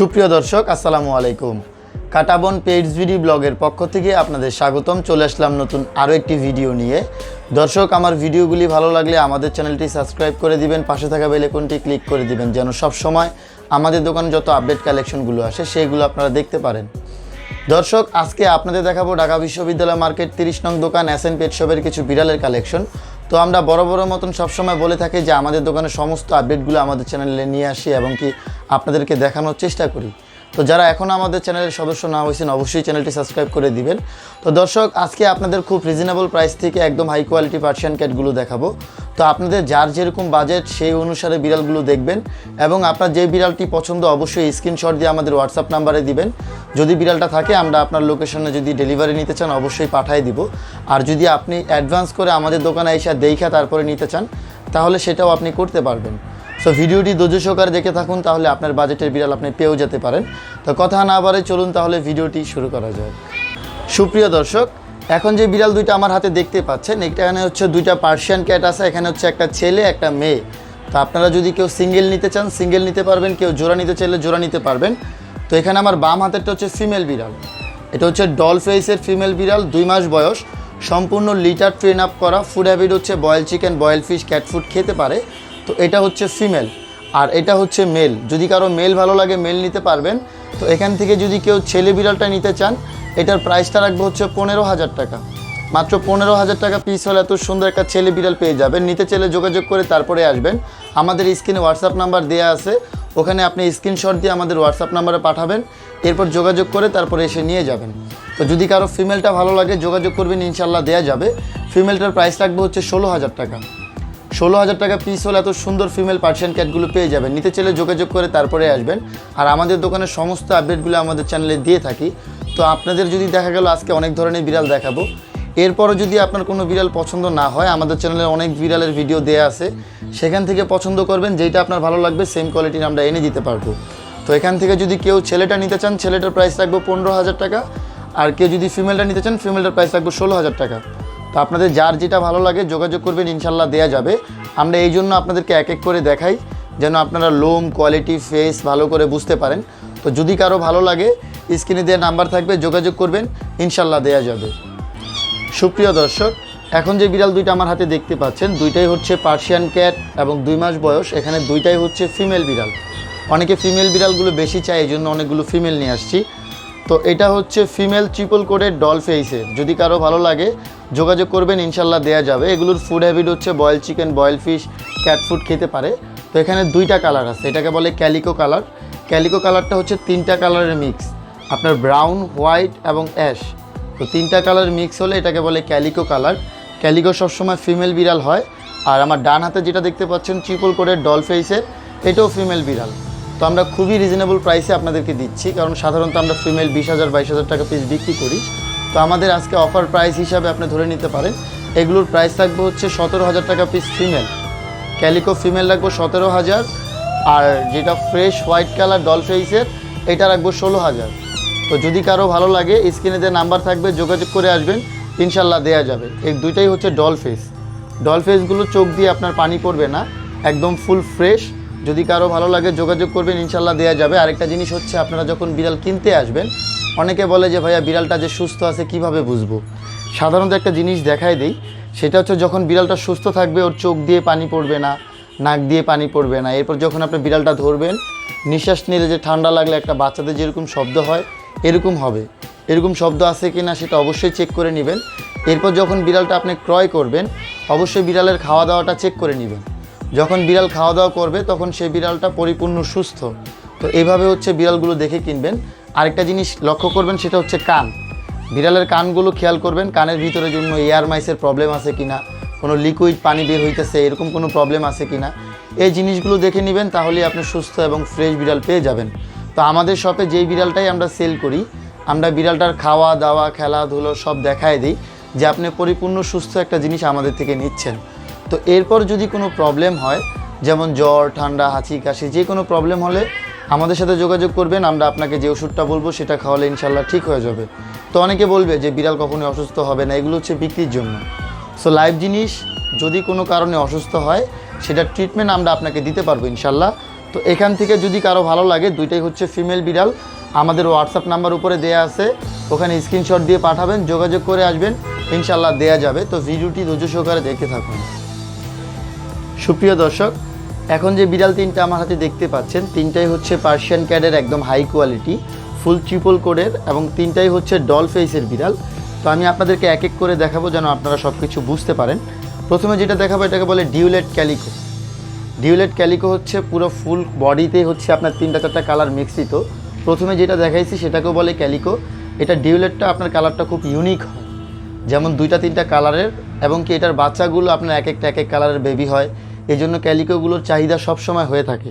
সুপ্রিয় দর্শক, আসসালামু আলাইকুম। কাটাবন পেইডস ভিডি ব্লগের পক্ষ থেকে আপনাদের স্বাগতম। চলে আসলাম নতুন আরও একটি ভিডিও নিয়ে। দর্শক, আমার ভিডিওগুলি ভালো লাগলে আমাদের চ্যানেলটি সাবস্ক্রাইব করে দিবেন, পাশে থাকা বেলেকনটি ক্লিক করে দিবেন, যেন সব সময় আমাদের দোকানে যত আপডেট কালেকশনগুলো আসে, সেগুলো আপনারা দেখতে পারেন। দর্শক, আজকে আপনাদের দেখাবো ঢাকা বিশ্ববিদ্যালয় মার্কেট তিরিশ নং দোকান এন পেট শপের কিছু বিড়ালের কালেকশন। তো আমরা বড় বড় মতন সবসময় বলে থাকি যে আমাদের দোকানের সমস্ত আপডেটগুলো আমাদের চ্যানেলে নিয়ে আসি এবং কি আপনাদেরকে দেখানোর চেষ্টা করি। তো যারা এখনও আমাদের চ্যানেলের সদস্য না হয়েছেন, অবশ্যই চ্যানেলটি সাবস্ক্রাইব করে দিবেন। তো দর্শক, আজকে আপনাদের খুব রিজনেবল প্রাইস থেকে একদম হাই কোয়ালিটি পার্সিয়ান ক্যাটগুলো দেখাবো। তো আপনাদের যার যেরকম বাজেট সেই অনুসারে বিড়ালগুলো দেখবেন এবং আপনার যে বিড়ালটি পছন্দ, অবশ্যই স্ক্রিনশট দিয়ে আমাদের হোয়াটসঅ্যাপ নাম্বারে দিবেন। যদি বিড়ালটা থাকে, আমরা আপনার লোকেশনে যদি ডেলিভারি নিতে চান, অবশ্যই পাঠিয়ে দিব। আর যদি আপনি অ্যাডভান্স করে আমাদের দোকানে এসে দেখা তারপরে নিতে চান, তাহলে সেটাও আপনি করতে পারবেন। সো ভিডিওটি ধৈর্য সহকারে দেখে থাকুন, তাহলে আপনার বাজেটের বিড়াল আপনি পেয়েও যেতে পারেন। তো কথা না বারে চলুন তাহলে ভিডিওটি শুরু করা যায় সুপ্রিয় দর্শক, এখন যে বিড়াল দুইটা আমার হাতে দেখতে পাচ্ছেন এখানে হচ্ছে দুইটা পার্সিয়ান ক্যাট আছে, এখানে হচ্ছে একটা ছেলে, একটা মেয়ে। তো আপনারা যদি কেউ সিঙ্গেল নিতে চান সিঙ্গেল নিতে পারবেন, কেউ জোড়া নিতে চাইলে জোড়া নিতে পারবেন। তো এখানে আমার বাম হাতেরটা হচ্ছে ফিমেল বিড়াল। এটা হচ্ছে ডল ফেসের ফিমেল বিড়াল, দুই মাস বয়স। সম্পূর্ণ লিটার ট্রেন আপ করা ফুড হ্যাবিট হচ্ছে boil chicken boil fish cat food খেতে পারে। তো এটা হচ্ছে ফিমেল আর এটা হচ্ছে মেল। যদি কারও মেল ভালো লাগে, মেল নিতে পারবেন। তো এখান থেকে যদি কেউ ছেলে বিড়ালটা নিতে চান, এটার প্রাইসটা রাখব হচ্ছে পনেরো হাজার টাকা। মাত্র পনেরো হাজার টাকা পিস হলে এত সুন্দর একটা ছেলে বিড়াল পেয়ে যাবেন। নিতে চাইলে যোগাযোগ করে তারপরে আসবেন। আমাদের স্ক্রিনে হোয়াটসঅ্যাপ নাম্বার দেওয়া আছে। ওখানে আপনি স্ক্রিনশট দিয়ে আমাদের হোয়াটসঅ্যাপ নাম্বারে পাঠাবেন। এরপর যোগাযোগ করে তারপরে এসে নিয়ে যাবেন। তো যদি কারও ফিমেলটা ভালো লাগে, যোগাযোগ করবেন ইনশাল্লাহ দেওয়া যাবে। ফিমেলটার প্রাইস রাখব হচ্ছে ষোলো হাজার টাকা। ষোলো হাজার টাকা পিস হলে এত সুন্দর ফিমেল পার্সিয়ান ক্যাটগুলো পেয়ে যাবেন। নিতে চাইলে যোগাযোগ করে তারপরে আসবেন। আর আমাদের দোকানের সমস্ত আপডেটগুলো আমাদের চ্যানেলে দিয়ে থাকি। তো আপনাদের যদি দেখা গেল আজকে অনেক ধরনের বিড়াল দেখাবো। এরপরও যদি আপনার কোনো বিড়াল পছন্দ না হয়, আমাদের চ্যানেলে অনেক বিড়ালের ভিডিও দেওয়া আছে। সেখান থেকে পছন্দ করবেন, যেইটা আপনার ভালো লাগবে সেম কোয়ালিটির আমরা এনে দিতে পারব। তো এখান থেকে যদি কেউ ছেলেটা নিতে চান, ছেলেটার প্রাইস রাখব পনেরো হাজার টাকা। আর কেউ যদি ফিমেলটা নিতে চান ফিমেলটার প্রাইস রাখব ষোলো হাজার টাকা। তো আপনাদের যার যেটা ভালো লাগে যোগাযোগ করবেন, ইনশাল্লাহ দেওয়া যাবে। আমরা এই জন্য আপনাদেরকে এক এক করে দেখাই, যেন আপনারা লোম, কোয়ালিটি, ফেস ভালো করে বুঝতে পারেন। তো যদি কারও ভালো লাগে, স্ক্রিনে দেওয়া নাম্বার থাকবে, যোগাযোগ করবেন, ইনশাল্লাহ দেওয়া যাবে। সুপ্রিয় দর্শক, এখন যে বিড়াল দুইটা আমার হাতে দেখতে পাচ্ছেন, দুইটাই হচ্ছে পার্সিয়ান ক্যাট এবং দুই মাস বয়স, এখানে দুইটাই হচ্ছে ফিমেল বিড়াল। অনেকে ফিমেল বিড়ালগুলো বেশি চায়, এই জন্য অনেকগুলো ফিমেল নিয়ে আসছি। তো এটা হচ্ছে ফিমেল ট্রিপল কোডের ডল ফেসের যদি কারও ভালো লাগে, যোগাযোগ করবেন, ইনশাল্লাহ দেওয়া যাবে। এগুলোর ফুড হ্যাবিট হচ্ছে boil chicken boil fish cat food খেতে পারে। তো এখানে দুইটা কালার আছে, এটাকে বলে ক্যালিকো কালার ক্যালিকো কালারটা হচ্ছে তিনটা কালারের মিক্স আপনার ব্রাউন হোয়াইট এবং অ্যাশ তো তিনটা কালার মিক্স হলে এটাকে বলে ক্যালিকো কালার ক্যালিকো সবসময় ফিমেল বিড়াল হয়। আর আমার ডান হাতে যেটা দেখতে পাচ্ছেন ট্রিপল কোডের ডল ফেসের এটাও ফিমেল বিড়াল। তো আমরা খুবই রিজনেবল প্রাইসে আপনাদেরকে দিচ্ছি, কারণ সাধারণত আমরা ফিমেল বিশ হাজার, বাইশ হাজার টাকা পিস বিক্রি করি। তো আমাদের আজকে অফার প্রাইস হিসাবে আপনি ধরে নিতে পারেন। এগুলোর প্রাইস থাকবে হচ্ছে সতেরো হাজার টাকা পিস ফিমেল ক্যালিকো ফিমেল রাখব সতেরো হাজার, আর যেটা ফ্রেশ হোয়াইট কালার ডল ফেসের এটা রাখব ষোলো হাজার। তো যদি কারও ভালো লাগে স্ক্রিনে যে নাম্বার থাকবে, যোগাযোগ করে আসবেন, ইনশাল্লাহ দেয়া যাবে। এই দুইটাই হচ্ছে ডল ফেস ডল ফেসগুলো চোখ দিয়ে আপনার পানি পড়বে না, একদম ফুল ফ্রেশ যদি কারও ভালো লাগে যোগাযোগ করবেন, ইনশাল্লাহ দেওয়া যাবে। আরেকটা জিনিস হচ্ছে, আপনারা যখন বিড়াল কিনতে আসবেন, অনেকে বলে যে, ভাইয়া, বিড়ালটা যে সুস্থ আছে, কীভাবে বুঝব? সাধারণত একটা জিনিস দেখাই দিই, সেটা হচ্ছে যখন বিড়ালটা সুস্থ থাকবে, ওর চোখ দিয়ে পানি পড়বে না, নাক দিয়ে পানি পড়বে না। এরপর যখন আপনি বিড়ালটা ধরবেন, নিঃশ্বাস নিলে যে ঠান্ডা লাগলে একটা বাচ্চাদের যেরকম শব্দ হয়, এরকম হবে। এরকম শব্দ আছে কি না সেটা অবশ্যই চেক করে নেবেন। এরপর যখন বিড়ালটা আপনি ক্রয় করবেন, অবশ্যই বিড়ালের খাওয়া দাওয়াটা চেক করে নেবেন। যখন বিড়াল খাওয়া দাওয়া করবে, তখন সেই বিড়ালটা পরিপূর্ণ সুস্থ। তো এইভাবে হচ্ছে বিড়ালগুলো দেখে কিনবেন। আরেকটা জিনিস লক্ষ্য করবেন, সেটা হচ্ছে কান। বিড়ালের কানগুলো খেয়াল করবেন, কানের ভিতরে জন্য এয়ার মাইসের প্রবলেম আছে কিনা, কোনো লিকুইড পানি বের হইতেছে, এরকম কোনো প্রবলেম আছে কিনা। এই জিনিসগুলো দেখে নেবেন, তাহলে আপনি সুস্থ এবং ফ্রেশ বিড়াল পেয়ে যাবেন। তো আমাদের শপে যেই বিড়ালটাই আমরা সেল করি, আমরা বিড়ালটার খাওয়া দাওয়া, খেলাধুলো সব দেখায় দিই যে আপনি পরিপূর্ণ সুস্থ একটা জিনিস আমাদের থেকে নিচ্ছেন। তো এরপর যদি কোনো প্রবলেম হয়, যেমন জ্বর, ঠান্ডা, হাঁচি, কাশি, যে কোনো প্রবলেম হলে আমাদের সাথে যোগাযোগ করবেন, আমরা আপনাকে যে ওষুধটা বলব সেটা খাওয়ালে ইনশাল্লাহ ঠিক হয়ে যাবে। তো অনেকে বলবে যে বিড়াল কখনোই অসুস্থ হবে না, এগুলো হচ্ছে বিক্রির জন্য। সো লাইভ জিনিস যদি কোনো কারণে অসুস্থ হয় সেটা ট্রিটমেন্ট আমরা আপনাকে দিতে পারব ইনশাল্লাহ তো এখান থেকে যদি কারও ভালো লাগে, দুইটাই হচ্ছে ফিমেল বিড়াল, আমাদের হোয়াটসঅ্যাপ নাম্বার উপরে দেয়া আছে, ওখানে স্ক্রিনশট দিয়ে পাঠাবেন, যোগাযোগ করে আসবেন ইনশাল্লাহ দেয়া যাবে। তো ভিডিওটি ধৈর্য সহকারে দেখতে থাকুন। সুপ্রিয় দর্শক, এখন যে বিড়াল তিনটা আমার হাতে দেখতে পাচ্ছেন, তিনটাই হচ্ছে পার্সিয়ান ক্যাডের একদম হাই কোয়ালিটি ফুল ট্রিপল কোডের এবং তিনটাই হচ্ছে ডল ফেসের বিড়াল। তো আমি আপনাদেরকে এক এক করে দেখাবো যেন আপনারা সব কিছু বুঝতে পারেন। প্রথমে যেটা দেখাবো, এটাকে বলে ডিউলেট ক্যালিকো ডিউলেট ক্যালিকো হচ্ছে পুরো ফুল বডিতেই হচ্ছে আপনার তিনটা চারটা কালার মিক্সিত প্রথমে যেটা দেখাইছি, সেটাকেও বলে ক্যালিকো এটা ডিউলেটটা আপনার কালারটা খুব ইউনিক হয়। যেমন দুইটা তিনটা কালারের এবং কি এটার বাচ্চাগুলো আপনার এক একটা এক এক কালারের বেবি হয়। এই জন্য ক্যালিকোগুলোর চাহিদা সবসময় হয়ে থাকে।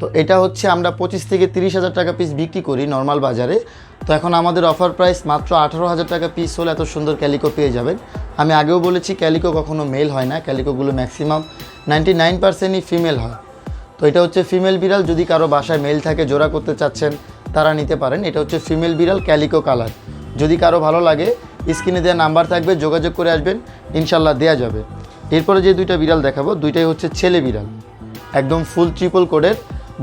তো এটা হচ্ছে আমরা পঁচিশ থেকে তিরিশ হাজার টাকা পিস বিক্রি করি নর্মাল বাজারে। তো এখন আমাদের অফার প্রাইস মাত্র আঠারো হাজার টাকা পিস হলে এত সুন্দর ক্যালিকো পেয়ে যাবেন। আমি আগেও বলেছি ক্যালিকো কখনো মেল হয় না, ক্যালিকোগুলো ম্যাক্সিমাম নাইনটি নাইন পার্সেন্টই ফিমেল হয়। তো এটা হচ্ছে ফিমেল বিড়াল, যদি কারও বাসায় মেল থাকে, জোড়া করতে চাচ্ছেন, তারা নিতে পারেন। এটা হচ্ছে ফিমেল বিড়াল, ক্যালিকো কালার যদি কারও ভালো লাগে, স্ক্রিনে দেওয়া নাম্বার থাকবে, যোগাযোগ করে আসবেন, ইনশাল্লাহ দেওয়া যাবে। এরপরে যে দুইটা বিড়াল দেখাবো, দুইটাই হচ্ছে ছেলে বিড়াল। একদম ফুল ট্রিপল কোডের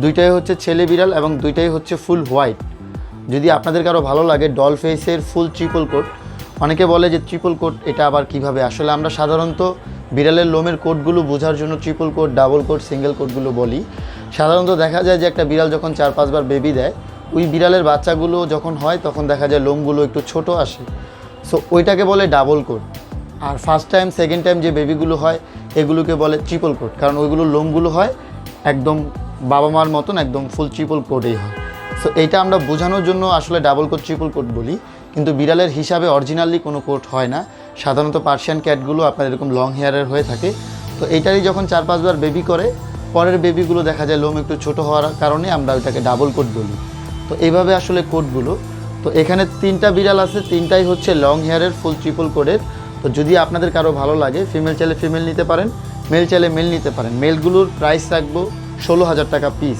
দুইটাই হচ্ছে ছেলে বিড়াল এবং দুইটাই হচ্ছে ফুল হোয়াইট যদি আপনাদের কারও ভালো লাগে ডল ফেসের ফুল ট্রিপল কোট অনেকে বলে যে ট্রিপল কোট এটা আবার কীভাবে? আসলে আমরা সাধারণত বিড়ালের লোমের কোটগুলো বোঝার জন্য triple coat double coat single কোটগুলো বলি। সাধারণত দেখা যায় যে একটা বিড়াল যখন চার পাঁচবার বেবি দেয়, ওই বিড়ালের বাচ্চাগুলো যখন হয়, তখন দেখা যায় লোমগুলো একটু ছোট আসে। সো ওইটাকে বলে ডাবল কোট আর ফার্স্ট টাইম সেকেন্ড টাইম যে বেবিগুলো হয়, এগুলোকে বলে ট্রিপল কোট কারণ ওইগুলো লোমগুলো হয়, একদম বাবা মার মতন একদম ফুল ট্রিপল কোটেই হয়। সো এইটা আমরা বোঝানোর জন্য আসলে ডাবল কোট ট্রিপল কোট বলি, কিন্তু বিড়ালের হিসাবে অরিজিনালি কোনো কোট হয় না। সাধারণত পার্সিয়ান ক্যাটগুলো আপনার এরকম লং হেয়ারের হয়ে থাকে। তো এইটারই যখন চার পাঁচবার বেবি করে, পরের বেবিগুলো দেখা যায় লোম একটু ছোট হওয়ার কারণে আমরা ওইটাকে ডাবল কোট বলি। তো এইভাবে আসলে কোটগুলো তো এখানে তিনটা বিড়াল আছে, তিনটাই হচ্ছে লং হেয়ারের ফুল ট্রিপল কোডের তো যদি আপনাদের কারও ভালো লাগে ফিমেল চাইলে ফিমেল নিতে পারেন মেল চাইলে মেল নিতে পারেন। মেলগুলোর প্রাইস রাখব ষোলো হাজার টাকা পিস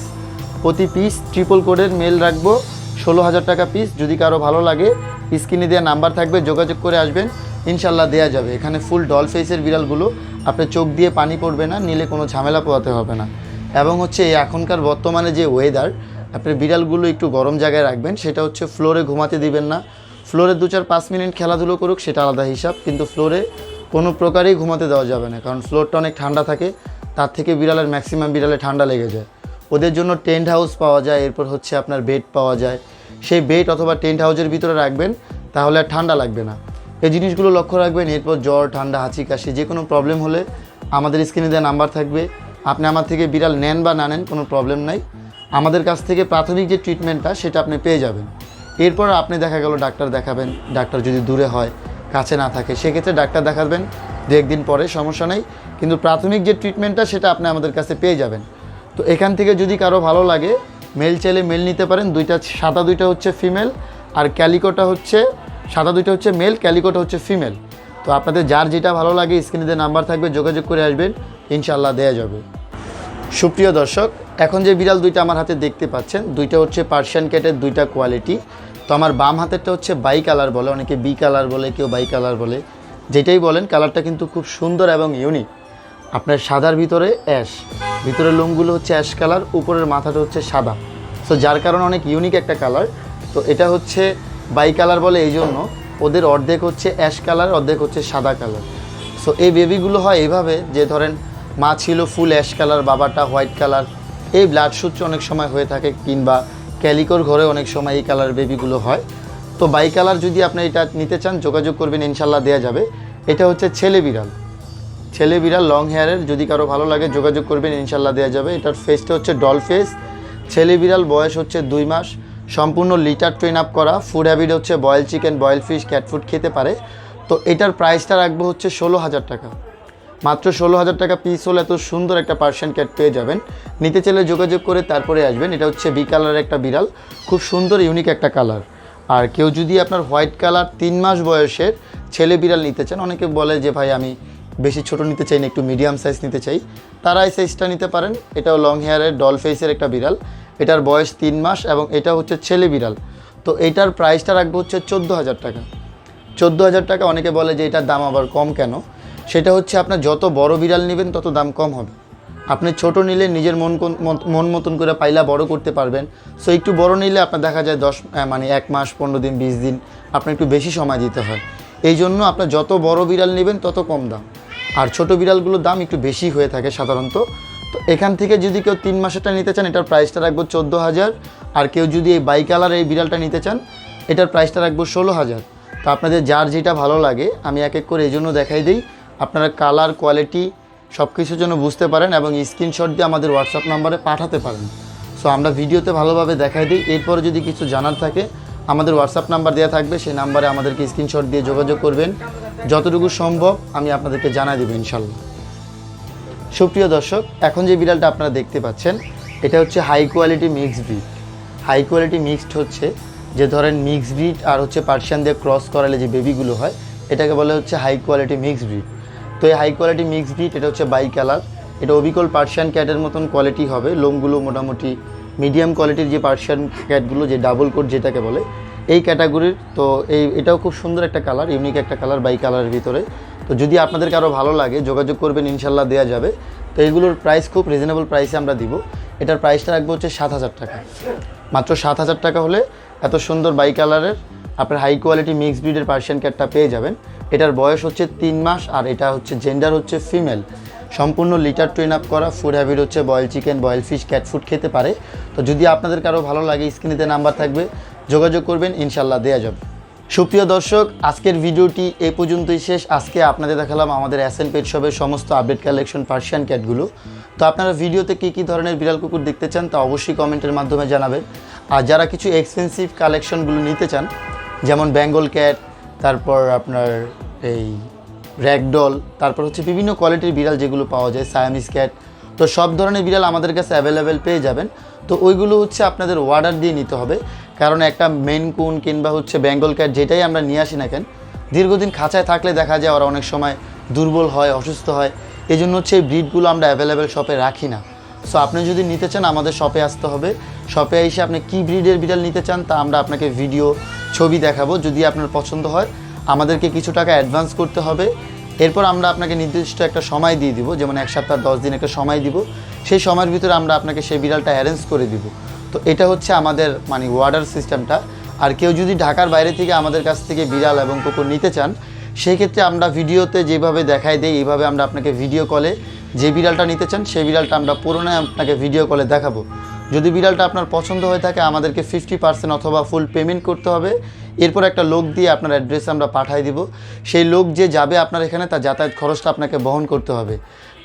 প্রতি পিস ট্রিপল কোডের মেল রাখব ষোলো হাজার টাকা পিস যদি কারও ভালো লাগে স্ক্রিনে দেওয়া নাম্বার থাকবে, যোগাযোগ করে আসবেন, ইনশাল্লাহ দেওয়া যাবে। এখানে ফুল ডল ফেসের বিড়ালগুলো আপনার চোখ দিয়ে পানি পড়বে না, নিলে কোনো ঝামেলা পোয়াতে হবে না। এবং হচ্ছে এখনকার বর্তমানে যে ওয়েদার আপনার বিড়ালগুলো একটু গরম জায়গায় রাখবেন, সেটা হচ্ছে ফ্লোরে ঘুমাতে দিবেন না ফ্লোরে দু চার পাঁচ মিনিট খেলাধুলো করুক, সেটা আলাদা হিসাব, কিন্তু ফ্লোরে কোনো প্রকারেই ঘুমাতে দেওয়া যাবে না, কারণ ফ্লোরটা অনেক ঠান্ডা থাকে, তার থেকে বিড়ালের ম্যাক্সিমাম বিড়ালে ঠান্ডা লেগে যায়। ওদের জন্য টেন্ট হাউস পাওয়া যায়, এরপর হচ্ছে আপনার বেড পাওয়া যায়। সেই বেড অথবা টেন্ট হাউসের ভিতরে রাখবেন, তাহলে আর ঠান্ডা লাগবে না। এই জিনিসগুলো লক্ষ্য রাখবেন, এরপর জ্বর, ঠান্ডা, হাঁচি, কাশি, যে কোনো প্রবলেম হলে আমাদের স্ক্রিনে দেওয়া নাম্বার থাকবে। আপনি আমার থেকে বিড়াল নেন বা না নেন, কোনো প্রবলেম নাই। আমাদের কাছ থেকে প্রাথমিক যে ট্রিটমেন্টটা সেটা আপনি পেয়ে যাবেন। এরপর আপনি দেখা গেল ডাক্তার দেখাবেন, ডাক্তার যদি দূরে হয়, কাছে না থাকে, সেক্ষেত্রে ডাক্তার দেখাবেন, দু একদিন পরে, সমস্যা নেই। কিন্তু প্রাথমিক যে ট্রিটমেন্টটা সেটা আপনি আমাদের কাছে পেয়ে যাবেন। তো এখান থেকে যদি কারও ভালো লাগে মেল চাইলে মেল নিতে পারেন, দুইটা, সাদা দুইটা হচ্ছে ফিমেল আর ক্যালিকোটা হচ্ছে, সাদা দুইটা হচ্ছে মেল ক্যালিকোটা হচ্ছে ফিমেল তো আপনাদের যার যেটা ভালো লাগে স্ক্রিনে নাম্বার থাকবে, যোগাযোগ করে আসবেন ইনশাল্লাহ দেওয়া যাবে। সুপ্রিয় দর্শক, এখন যে বিড়াল দুইটা আমার হাতে দেখতে পাচ্ছেন, দুইটা হচ্ছে পার্সিয়ান ক্যাটের দুইটা কোয়ালিটি তো আমার বাম হাতেরটা হচ্ছে বাই কালার বলে, অনেকে বি কালার বলে, কেউ বাই কালার বলে। যেটাই বলেন, কালারটা কিন্তু খুব সুন্দর এবং ইউনিক আপনার সাদার ভিতরে অ্যাশ ভিতরের লোমগুলো হচ্ছে অ্যাশ কালার, উপরের মাথাটা হচ্ছে সাদা। সো যার কারণে অনেক ইউনিক একটা কালার তো এটা হচ্ছে বাই কালার বলে এই জন্য ওদের অর্ধেক হচ্ছে অ্যাশ কালার, অর্ধেক হচ্ছে সাদা কালার। সো এই বেবিগুলো হয় এইভাবে যে ধরেন, মা ছিল ফুল অ্যাশ কালার, বাবাটা হোয়াইট কালার। এই ব্লাড সূত্র অনেক সময় হয়ে থাকে কিংবা ক্যালিকোর ঘরে অনেক সময় এই কালার বেবিগুলো হয়। তো বাই কালার যদি আপনি এটা নিতে চান, যোগাযোগ করবেন ইনশাল্লাহ দেওয়া যাবে। এটা হচ্ছে ছেলে বিড়াল। ছেলে বিড়াল লং হেয়ারের, যদি কারও ভালো লাগে, যোগাযোগ করবেন ইনশাল্লাহ দেওয়া যাবে। এটার ফেসটা হচ্ছে ডল ফেস ছেলে বিড়াল বয়স হচ্ছে দুই মাস। সম্পূর্ণ লিটার ট্রেন আপ করা। ফুড হ্যাবিট হচ্ছে boil chicken boil fish cat food খেতে পারে। তো এটার প্রাইসটা রাখব হচ্ছে ষোলো হাজার টাকা। মাত্র ষোলো হাজার টাকা পিস হলে এত সুন্দর একটা পার্সিয়ান ক্যাট পেয়ে যাবেন। নিতে চাইলে যোগাযোগ করে তারপরে আসবেন। এটা হচ্ছে বি কালারের একটা বিড়াল। খুব সুন্দর ইউনিক একটা কালার আর কেউ যদি আপনার হোয়াইট কালার তিন মাস বয়সের ছেলে বিড়াল নিতে চান, অনেকে বলে যে, ভাই, আমি বেশি ছোট নিতে চাই না, একটু মিডিয়াম সাইজ নিতে চাই। তারা এই সাইজটা নিতে পারেন। এটাও লং হেয়ারের ডল ফেসের একটা বিড়াল। এটার বয়স তিন মাস এবং এটা হচ্ছে ছেলে বিড়াল। তো এটার প্রাইসটা রাখব হচ্ছে চোদ্দ হাজার টাকা। চোদ্দ হাজার টাকা অনেকে বলে যে, এটার দাম আবার কম কেন? সেটা হচ্ছে আপনার যত বড় বিড়াল নেবেন, তত দাম কম হবে। আপনি ছোট নিলে নিজের মন মন- মতন করে পাইলা বড় করতে পারবেন। সো একটু বড় নিলে আপনার দেখা যায় দশ মানে এক মাস, পনেরো দিন, বিশ দিন আপনার একটু বেশি সময় দিতে হয়। এই জন্য আপনার যত বড় বিড়াল নেবেন, তত কম দাম। আর ছোট বিড়ালগুলোর দাম একটু বেশি হয়ে থাকে সাধারণত। তো এখান থেকে যদি কেউ তিন মাসেরটা নিতে চান, এটার প্রাইসটা রাখব চোদ্দ হাজার। আর কেউ যদি এই বাই কালার এই বিড়ালটা নিতে চান, এটার প্রাইসটা রাখব ষোলো হাজার। তো আপনাদের যার যেটা ভালো লাগে, আমি এক এক করে এই জন্য দেখাই দিই। আপনারা কালার কোয়ালিটি সব কিছুর জন্য বুঝতে পারেন এবং স্ক্রিনশট দিয়ে আমাদের হোয়াটসঅ্যাপ নাম্বারে পাঠাতে পারেন। সো আমরা ভিডিওতে ভালোভাবে দেখাই দিই। এরপরে যদি কিছু জানার থাকে, আমাদের হোয়াটসঅ্যাপ নাম্বার দেওয়া থাকবে। সেই নাম্বারে আমাদেরকে স্ক্রিনশট দিয়ে যোগাযোগ করবেন। যতটুকু সম্ভব আমি আপনাদেরকে জানাই দেবো, ইনশাল্লাহ। সুপ্রিয় দর্শক, এখন যে বিড়ালটা আপনারা দেখতে পাচ্ছেন, এটা হচ্ছে high quality mixed breed high quality mixed হচ্ছে যে ধরেন মিক্সড ব্রিড আর হচ্ছে পার্সিয়ান দিয়ে ক্রস করালে যে বেবিগুলো হয়, এটাকে বলে হচ্ছে হাই কোয়ালিটি মিক্সড ব্রিড তো এই হাই কোয়ালিটি মিক্সড ব্রিড এটা হচ্ছে বাই কালার এটা অবিকল পার্সিয়ান ক্যাটের মতন কোয়ালিটি হবে। লোমগুলো মোটামুটি মিডিয়াম কোয়ালিটির যে পার্সিয়ান ক্যাটগুলো যে ডাবল কোট যেটাকে বলে, এই ক্যাটাগরির তো এই, এটাও খুব সুন্দর একটা কালার ইউনিক একটা কালার বাই কালারের ভিতরে। তো যদি আপনাদের কারও ভালো লাগে, যোগাযোগ করবেন, ইনশাল্লাহ দেওয়া যাবে। তো এইগুলোর প্রাইস খুব রিজনেবল প্রাইসে আমরা দিব। এটার প্রাইসটা রাখব হচ্ছে সাত হাজার টাকা। মাত্র সাত হাজার টাকা হলে এত সুন্দর বাই কালারের আপনার হাই কোয়ালিটি মিক্স ব্রিডের পার্সিয়ান ক্যাটটা পেয়ে যাবেন। এটার বয়স হচ্ছে তিন মাস আর এটা হচ্ছে জেন্ডার হচ্ছে ফিমেল সম্পূর্ণ লিটার ট্রেন আপ করা ফুড হ্যাবিট হচ্ছে boil chicken boil fish cat food খেতে পারে। তো যদি আপনাদের কারও ভালো লাগে স্ক্রিনেতে নাম্বার থাকবে, যোগাযোগ করবেন ইনশাল্লাহ দেওয়া যাবে। সুপ্রিয় দর্শক, আজকের ভিডিওটি এ পর্যন্তই শেষ। আজকে আপনাদের দেখালাম আমাদের অ্যাসেন পেট শপের সমস্ত আপডেট কালেকশন পার্সিয়ান ক্যাটগুলো তো আপনারা ভিডিওতে কী কী ধরনের বিড়াল কুকুর দেখতে চান তা অবশ্যই কমেন্টের মাধ্যমে জানাবেন। আর যারা কিছু এক্সপেন্সিভ কালেকশনগুলো নিতে চান, যেমন বেঙ্গল ক্যাট তারপর আপনার এই র্যাকডল তারপর হচ্ছে বিভিন্ন কোয়ালিটির বিড়াল যেগুলো পাওয়া যায় সায়ামিস ক্যাট তো সব ধরনের বিড়াল আমাদের কাছে অ্যাভেলেবেল পেয়ে যাবেন। তো ওইগুলো হচ্ছে আপনাদের অর্ডার দিয়ে নিতে হবে। কারণ একটা মেন কুন কিংবা হচ্ছে বেঙ্গল ক্যাট যেটাই আমরা নিয়ে আসি না কেন, দীর্ঘদিন খাঁচায় থাকলে দেখা যায় ওরা অনেক সময় দুর্বল হয়, অসুস্থ হয়। এই জন্য হচ্ছে এই ব্রিডগুলো আমরা অ্যাভেলেবেল শপে রাখি না। সো আপনি যদি নিতে চান, আমাদের শপে আসতে হবে। শপে এসে আপনি কী ব্রিডের বিড়াল নিতে চান, তা আমরা আপনাকে ভিডিও ছবি দেখাবো, যদি আপনার পছন্দ হয়। আমাদেরকে কিছু টাকা অ্যাডভান্স করতে হবে। এরপর আমরা আপনাকে নির্দিষ্ট একটা সময় দিয়ে দিব, যেমন এক সপ্তাহ, দশ দিন একটা সময় দিব। সেই সময়ের ভিতরে আমরা আপনাকে সেই বিড়ালটা অ্যারেঞ্জ করে দিব। তো এটা হচ্ছে আমাদের মানে ওয়ার্ডার সিস্টেমটা আর কেউ যদি ঢাকার বাইরে থেকে আমাদের কাছ থেকে বিড়াল এবং কুকুর নিতে চান সেই ক্ষেত্রে আমরা ভিডিওতে যেভাবে দেখাই দিই, এইভাবে আমরা আপনাকে ভিডিও কলে যে বিড়ালটা নিতে চান, সেই বিড়ালটা আমরা পুরোনায় আপনাকে ভিডিও কলে দেখাবো। যদি বিড়ালটা আপনার পছন্দ হয়ে থাকে, আমাদেরকে ফিফটি পার্সেন্ট অথবা ফুল পেমেন্ট করতে হবে। এরপর একটা লোক দিয়ে আপনার অ্যাড্রেসে আমরা পাঠিয়ে দিব। সেই লোক যে যাবে আপনার এখানে, তার যাতায়াত খরচটা আপনাকে বহন করতে হবে।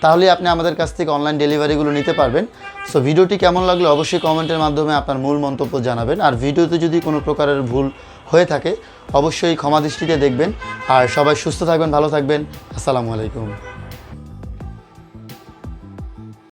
তাহলে আপনি আমাদের কাছ থেকে অনলাইন ডেলিভারিগুলো নিতে পারবেন। সো ভিডিওটি কেমন লাগল অবশ্যই কমেন্টের মাধ্যমে আপনার মূল মন্তব্য জানাবেন। আর ভিডিওতে যদি কোনো প্রকারের ভুল হয়ে থাকে, অবশ্যই ক্ষমা দৃষ্টিতে দেখবেন। আর সবাই সুস্থ থাকবেন, ভালো থাকবেন। আসসালামু আলাইকুম।